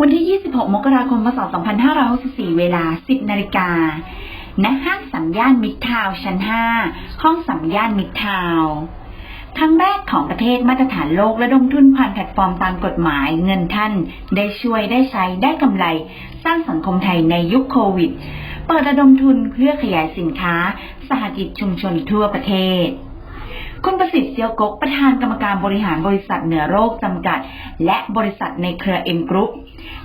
วันที่ 26 มกราคม พศ 2564 เวลา 10 นาฬิกา ณ ห้างสัมย่านมิตรทาวน์ชั้น 5 ห้องสัมย่านมิตรทาวน์ครั้งแรกของประเทศมาตรฐานโลกระดมทุนผ่านแพลตฟอร์มตามกฎหมายเงินท่าน ได้ช่วยได้ใช้ได้กำไร สร้างสังคมไทยในยุคโควิด เปิดระดมทุนเพื่อขยายสินค้า สหกิจชุมชนทั่วประเทศ คุณประสิทธิ์เซียวกกประธานกรรมการบริหารบริษัทเหนือโรคจำกัด และบริษัทในเครือเอ็มกรุ๊ป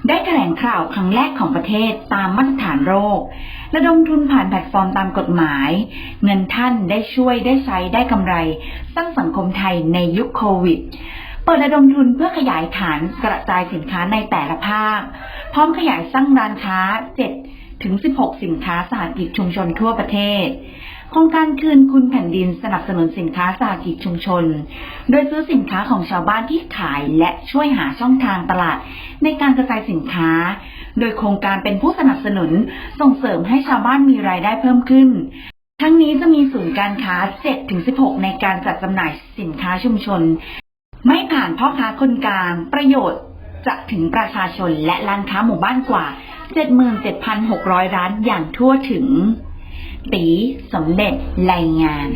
ได้แถลงข่าวครั้งแรกของประเทศตามมาตรฐานโรค ระดมทุนผ่านแพลตฟอร์มตามกฎหมาย เงินท่านได้ช่วยได้ใช้ได้กำไร สร้างสังคมไทยในยุคโควิดเปิดระดมทุนเพื่อขยายฐานกระจายสินค้าในแต่ละภาค พร้อมขยายสร้างร้านค้า 7 ถึง 16 สินค้าสหกิจชุมชนทั่วประเทศ โครงการคืนคุณแผ่นดินสนับสนุนสินค้าสหกิจชุมชน โดยซื้อสินค้าของชาวบ้านที่ขายและช่วยหาช่องทางตลาด ในการกระจายสินค้า โดยโครงการเป็นผู้สนับสนุนส่งเสริมให้ชาวบ้านมีรายได้เพิ่มขึ้นทั้งนี้จะมีศูนย์การค้า 7-16 ในการจัดจำหน่ายสินค้าชุมชน ไม่ผ่านพ่อค้าคนกลาง ประโยชน์จะถึงประชาชนและร้านค้าหมู่บ้านกว่า 77,600 ร้านอย่างทั่วถึง ตีสมเด็จรายงาน